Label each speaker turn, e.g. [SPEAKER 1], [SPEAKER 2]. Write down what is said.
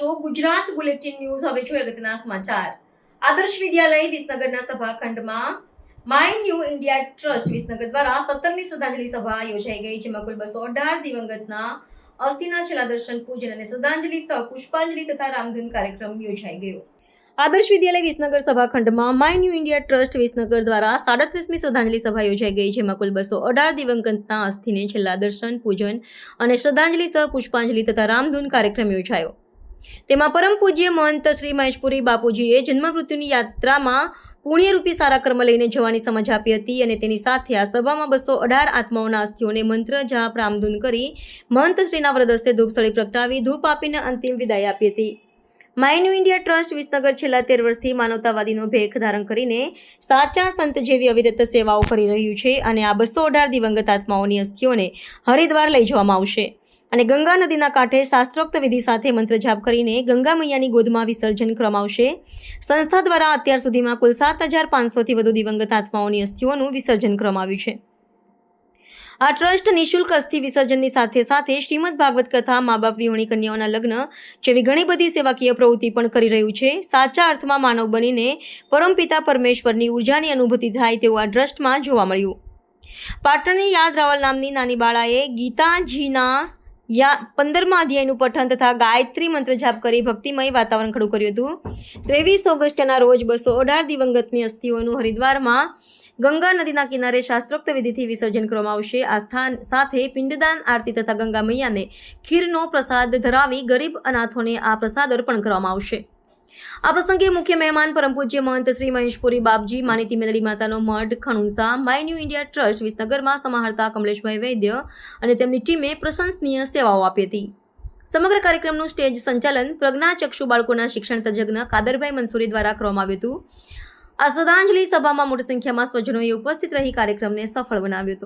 [SPEAKER 1] Gujarat bulletin news. હવે જોઈએ અગત્યના સમાચાર. આદર્શ વિદ્યાલય વિસનગરના સભાખંડમાં My New India Trust Visnagar દ્વારા સત્તરમી શ્રદ્ધાંજલિ સભા યોજાઈ ગઈ, જેમાં કુલ બસો અઢાર દિવંગતના અસ્થિના છેલ્લા દર્શન, પૂજન અને શ્રદ્ધાંજલિ સહ પુષ્પાંજલિ તથા રામધૂન કાર્યક્રમ યોજાઈ ગયો. Adarsh Vidyalaya Visnagar સભાખંડમાં My New India Trust Visnagar દ્વારા સાડત્રીસમી શ્રદ્ધાંજલિ સભા યોજાઈ ગઈ, જેમાં કુલ બસો અઢાર દિવંગતના અસ્થિને છેલ્લા દર્શન, પૂજન અને શ્રદ્ધાંજલિ સહ પુષ્પાંજલિ તથા રામધૂન કાર્યક્રમ યોજાયો. તેમાં પરમ પૂજ્ય મહંત શ્રી મહેશપુરી બાપુજીએ જન્મ મૃત્યુની યાત્રામાં પુણ્યરૂપી સારા કર્મ લઈને જવાની સમજ આપી હતી અને તેની સાથે આ સભામાં બસો અઢાર આત્માઓના અસ્થિઓને મંત્ર, જાપ, રામધૂન કરી મહંત શ્રીના વ્રદસ્તે ધૂપસળી પ્રગટાવી ધૂપ આપીને અંતિમ વિદાય આપી હતી. માઇન્યુ ઇન્ડિયા ટ્રસ્ટ વિસનગર છેલ્લા તેર વર્ષથી માનવતાવાદીનો ભેખ ધારણ કરીને સાચા સંત જેવી અવિરત સેવાઓ કરી રહ્યું છે અને આ બસો અઢાર દિવંગત આત્માઓની અસ્થિઓને હરિદ્વાર લઈ જવામાં આવશે. અને ગંગા નદીના કાંઠે શાસ્ત્રોક્ત વિધિ સાથે મંત્ર જાપ કરીને ગંગા મૈયાની ગોદમાં વિસર્જન કરવામાં સંસ્થા દ્વારા અત્યાર સુધીમાં કુલ સાત હજાર પાંચસોથી વધુ દિવંગત આત્માઓની અસ્થિઓનું વિસર્જન કરવામાં છે. આ ટ્રસ્ટ નિઃશુલ્ક અસ્થિ વિસર્જનની સાથે સાથે શ્રીમદ ભાગવત કથા, મા બાપ વિહોણી કન્યાઓના લગ્ન જેવી ઘણી બધી સેવાકીય પ્રવૃત્તિ પણ કરી રહ્યું છે. સાચા અર્થમાં માનવ બનીને પરમપિતા પરમેશ્વરની ઉર્જાની અનુભૂતિ થાય તેવું આ ટ્રસ્ટમાં જોવા મળ્યું. પાટણની યાદ રાવલ નામની નાની બાળાએ ગીતાજીના યા પંદરમા અધ્યાયનું પઠન તથા ગાયત્રી મંત્ર જાપ કરી ભક્તિમય વાતાવરણ ખડું કર્યું હતું. ત્રેવીસ ઓગસ્ટના રોજ બસો અઢાર દિવંગતની અસ્થિઓનું હરિદ્વારમાં ગંગા નદીના કિનારે શાસ્ત્રોક્ત વિધિથી વિસર્જન કરવામાં આવશે. આ સ્થાન સાથે પિંડદાન, આરતી તથા ગંગા મૈયાને ખીરનો પ્રસાદ ધરાવી ગરીબ અનાથોને આ પ્રસાદ અર્પણ કરવામાં આવશે. આ પ્રસંગે મુખ્ય મહેમાન પરમ પૂજ્ય મહંત શ્રી મહેશપુરી બાપજી, માનીતી મેલડી માતાનો મઢ, Khanusa, My New India Trust, વિસનગરમાં સમાહર્તા કમલેશભાઈ વૈદ્ય અને તેમની ટીમે પ્રશંસનીય સેવાઓ આપી હતી. સમગ્ર કાર્યક્રમનું સ્ટેજ સંચાલન પ્રજ્ઞા ચક્ષુ બાળકોના શિક્ષણ તજજ્ઞ કાદરભાઈ મંસૂરી દ્વારા કરવામાં આવ્યું હતું. આ શ્રદ્ધાંજલિ સભામાં મોટી સંખ્યામાં સ્વજનોએ ઉપસ્થિત રહી કાર્યક્રમને સફળ બનાવ્યો હતો.